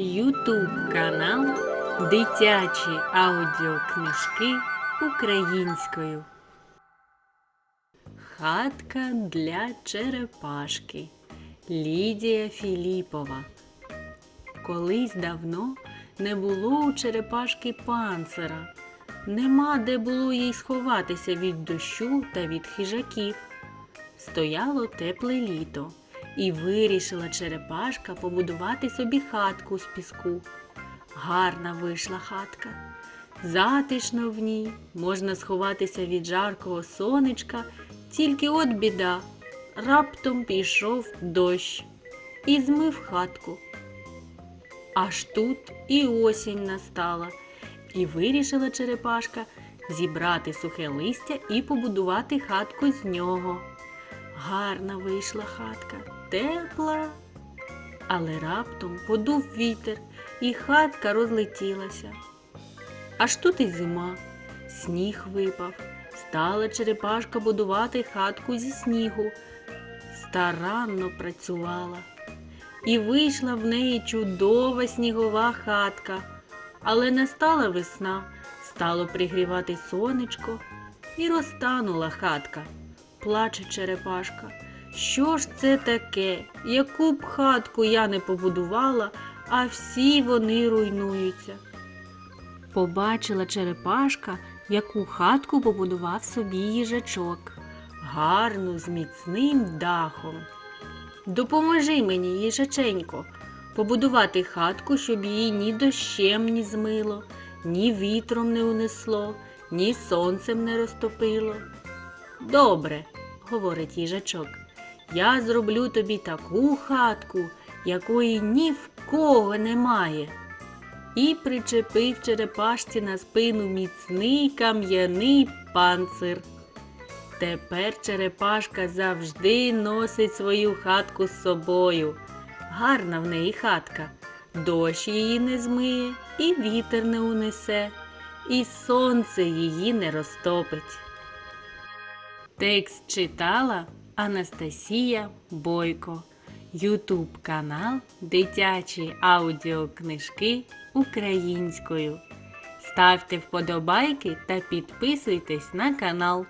Ютуб канал Дитячі аудіокнижки українською. Хатка для черепашки Лідія Філіпова. Колись давно не було у черепашки панцира. Нема де було їй сховатися від дощу та від хижаків. Стояло тепле літо, і вирішила черепашка побудувати собі хатку з піску. Гарна вийшла хатка. Затишно в ній, можна сховатися від жаркого сонечка, тільки от біда. Раптом пішов дощ і змив хатку. Аж тут і осінь настала, і вирішила черепашка зібрати сухе листя і побудувати хатку з нього. Гарна вийшла хатка, тепла. Але раптом подув вітер, і хатка розлетілася. Аж тут і зима, сніг випав. Стала черепашка будувати хатку зі снігу. Старанно працювала. І вийшла в неї чудова снігова хатка. Але настала весна, стало пригрівати сонечко, і розтанула хатка. Плаче черепашка. Що ж це таке? Яку б хатку я не побудувала, а всі вони руйнуються. Побачила черепашка, яку хатку побудував собі їжачок. Гарну з міцним дахом. Допоможи мені, їжаченько, побудувати хатку, щоб її ні дощем не змило, ні вітром не унесло, ні сонцем не розтопило. Добре, говорить їжачок, я зроблю тобі таку хатку, якої ні в кого немає. І причепив черепашці на спину міцний кам'яний панцир. Тепер черепашка завжди носить свою хатку з собою. Гарна в неї хатка. Дощ її не змиє, і вітер не унесе, і сонце її не розтопить. Текст читала Анастасія Бойко. Ютуб канал Дитячі аудіокнижки українською. Ставте вподобайки та підписуйтесь на канал.